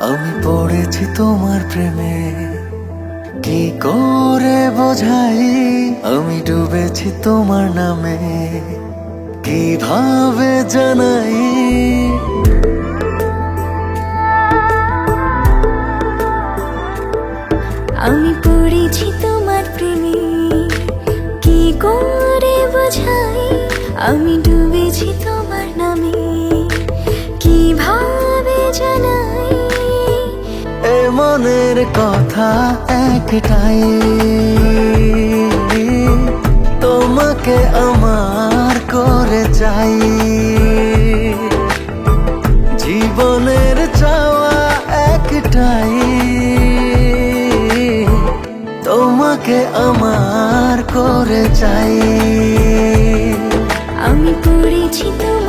আমি পড়েছি তোমার প্রেমে। কি করে বোঝাই? আমি ডুবেছি তোমার নামে। কীভাবে জানাই? আমি পড়েছি তোমার প্রেমে। কি করে বোঝাই? আমি ডুবেছি তোমার নামে। কীভাবে জানাই? মনের কথা একটাই। তোমাকে আমার করে চাই। জীবনের চাওয়া একটাই। তোমাকে আমার করে চাই। আমি পড়েছি তোমার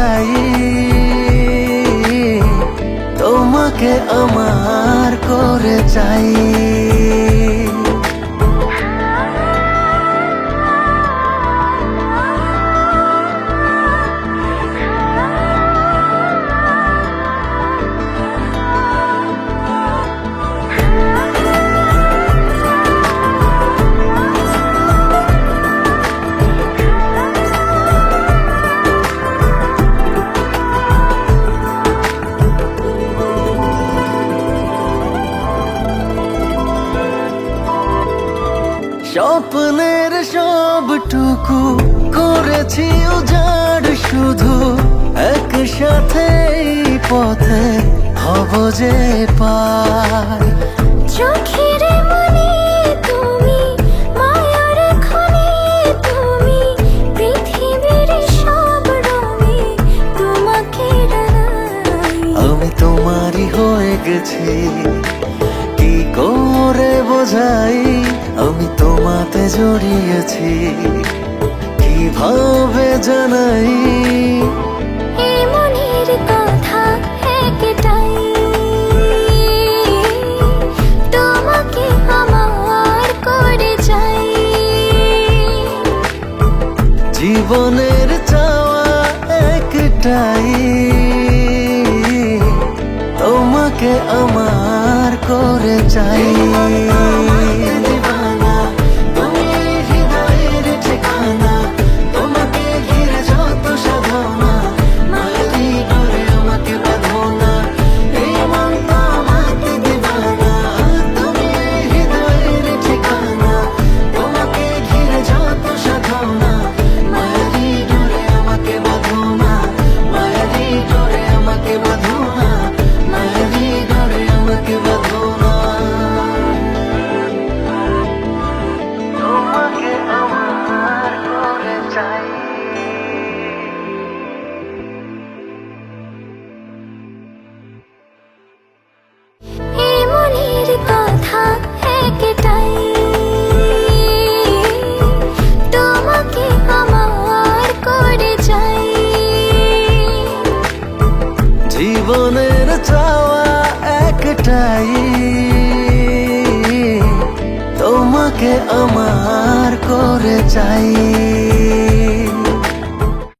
একটাই তোমাকে আমার করে চাই। স্বপ্নের সবটুকু করেছি উজাড় শুধু। একসাথে পথে হব যে পার। চোখের মনে তুমি মায়ার খনি তুমি পৃথিবীর সব রঙে তোমাকে আমি তোমারই হয়ে গেছি কি করে বোঝাই? আমি তোমাতে জড়িয়েছি। কীভাবে জানাই? এই মনের কথা একটাই। তোমাকে আমার করে চাই। জীবনের চাওয়া একটাই। তোমাকে আমার করে চাই। একটাই তোমাকে আমার করে চাই।